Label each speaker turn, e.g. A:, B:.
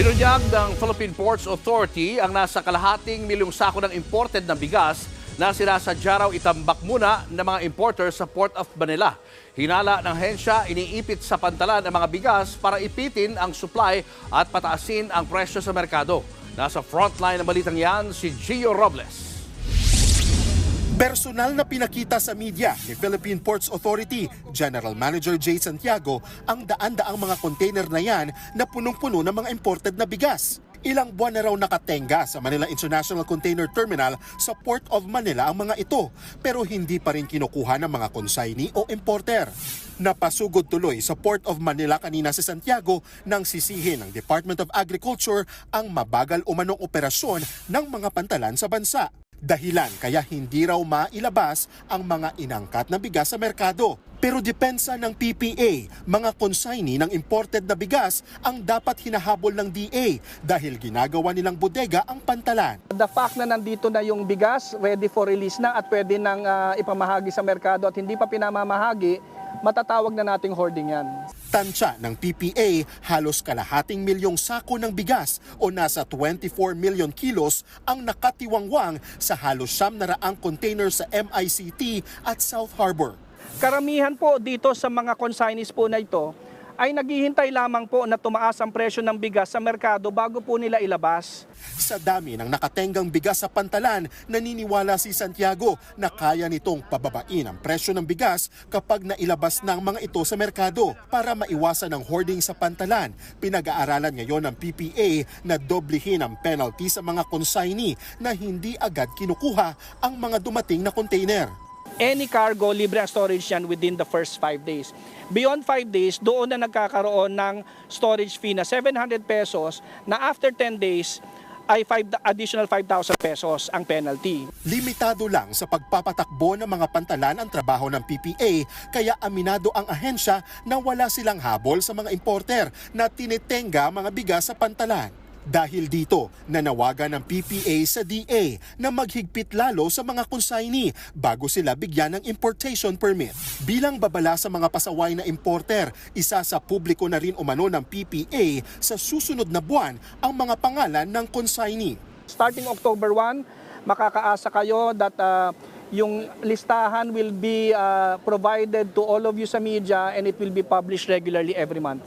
A: Binunyag ng Philippine Ports Authority ang nasa kalahating milyong sako ng imported na bigas na sinasadya raw itambak muna ng mga importers sa Port of Manila. Hinala ng hensya, iniipit sa pantalan ang mga bigas para ipitin ang supply at pataasin ang presyo sa merkado. Nasa frontline ng balitang yan si Gio Robles.
B: Personal na pinakita sa media ni Philippine Ports Authority General Manager Jay Santiago ang daan-daang mga container na yan na punong-puno ng mga imported na bigas. Ilang buwan na raw nakatenga sa Manila International Container Terminal sa Port of Manila ang mga ito pero hindi pa rin kinukuha ng mga consignee o importer. Napasugod tuloy sa Port of Manila kanina si Santiago nang sisihin ng Department of Agriculture ang mabagal umanong operasyon ng mga pantalan sa bansa. Dahilan kaya hindi raw mailabas ang mga inangkat na bigas sa merkado. Pero depensa ng PPA, mga consignee ng imported na bigas ang dapat hinahabol ng DA dahil ginagawa nilang bodega ang pantalan.
C: The fact na nandito na yung bigas, ready for release na at pwede nang ah, ipamahagi sa merkado at hindi pa pinamamahagi, matatawag na nating hoarding yan.
B: Tansya ng PPA, halos kalahating milyong sako ng bigas o nasa 24 million kilos ang nakatiwangwang sa halos siyam na raang container sa MICT at South Harbor.
C: Karamihan po dito sa mga consignees po na ito ay naghihintay lamang po na tumaas ang presyo ng bigas sa merkado bago po nila ilabas.
B: Sa dami ng nakatenggang bigas sa pantalan, naniniwala si Santiago na kaya nitong pababain ang presyo ng bigas kapag nailabas ng mga ito sa merkado para maiwasan ang hoarding sa pantalan. Pinag-aaralan ngayon ng PPA na doblihin ang penalty sa mga consignee na hindi agad kinukuha ang mga dumating na container.
C: Any cargo, libre ang storage yan within the first 5 days. Beyond 5 days, doon na nagkakaroon ng storage fee na 700 pesos na after 10 days ay 5, additional 5,000 pesos ang penalty.
B: Limitado lang sa pagpapatakbo ng mga pantalan ang trabaho ng PPA kaya aminado ang ahensya na wala silang habol sa mga importer na tinitenga mga bigas sa pantalan. Dahil dito, nanawagan ng PPA sa DA na maghigpit lalo sa mga consignee bago sila bigyan ng importation permit. Bilang babala sa mga pasaway na importer, isa sa publiko na rin umano ng PPA sa susunod na buwan ang mga pangalan ng consignee.
C: Starting October 1, makakaasa kayo that uh, yung listahan will be uh, provided to all of you sa media and it will be published regularly every month.